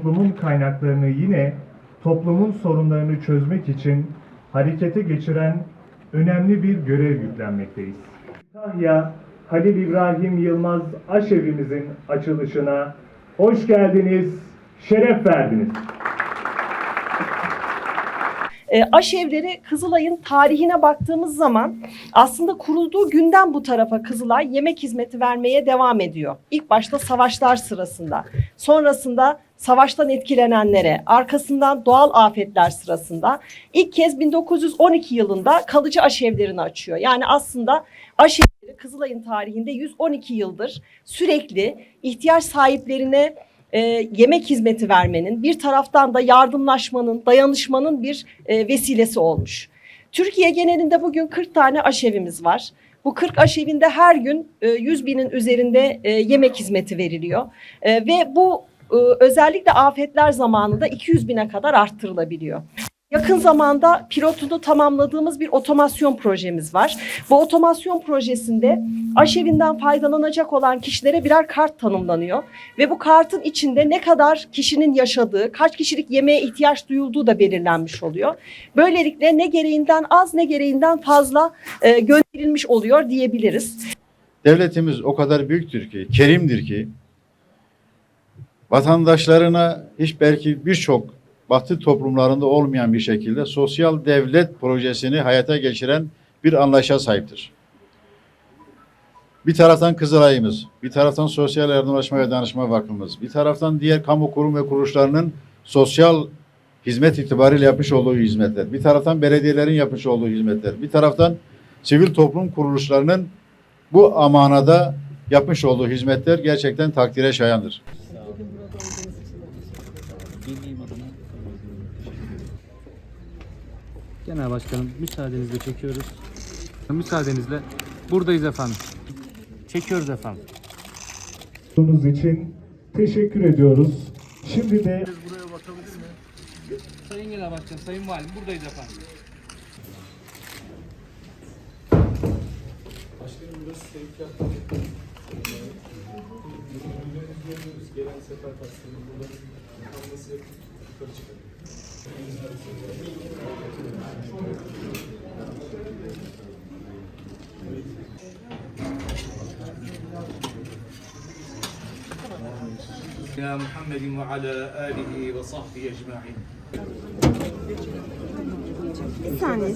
toplumun kaynaklarını yine toplumun sorunlarını çözmek için harekete geçiren önemli bir görev yüklenmekteyiz. Kütahya Halil İbrahim Yılmaz Aşevimizin açılışına hoş geldiniz, şeref verdiniz. E, aşevleri Kızılay'ın tarihine baktığımız zaman aslında kurulduğu günden bu tarafa Kızılay yemek hizmeti vermeye devam ediyor. İlk başta savaşlar sırasında, sonrasında savaştan etkilenenlere, arkasından doğal afetler sırasında ilk kez 1912 yılında kalıcı aşevlerini açıyor. Yani aslında aşevleri Kızılay'ın tarihinde 112 yıldır sürekli ihtiyaç sahiplerine e, yemek hizmeti vermenin, bir taraftan da yardımlaşmanın, dayanışmanın bir e, vesilesi olmuş. Türkiye genelinde bugün 40 tane aşevimiz var. Bu 40 aşevinde her gün e, 100 binin üzerinde e, yemek hizmeti veriliyor. E, ve bu e, özellikle afetler zamanında 200 bine kadar arttırılabiliyor. Yakın zamanda pilotunu tamamladığımız bir otomasyon projemiz var. Bu otomasyon projesinde aşevinden faydalanacak olan kişilere birer kart tanımlanıyor. Ve bu kartın içinde ne kadar kişinin yaşadığı, kaç kişilik yemeğe ihtiyaç duyulduğu da belirlenmiş oluyor. Böylelikle ne gereğinden az ne gereğinden fazla e, gönderilmiş oluyor diyebiliriz. Devletimiz o kadar büyüktür ki, kerimdir ki vatandaşlarına hiç belki birçok batı toplumlarında olmayan bir şekilde sosyal devlet projesini hayata geçiren bir anlayışa sahiptir. Bir taraftan Kızılay'ımız, bir taraftan Sosyal Yardımlaşma ve Danışma Vakfımız, bir taraftan diğer kamu kurum ve kuruluşlarının sosyal hizmet itibariyle yapmış olduğu hizmetler, bir taraftan belediyelerin yapmış olduğu hizmetler, bir taraftan sivil toplum kuruluşlarının bu amanada yapmış olduğu hizmetler gerçekten takdire şayandır. Genel Başkanım müsaadenizle çekiyoruz. Müsaadenizle buradayız efendim. Çekiyoruz efendim. Bunun için teşekkür ediyoruz. Şimdi de Sayın Genel Başkan, Sayın Valim buradayız efendim. محمد وعلى آله وصحبه أجمعين. ثاني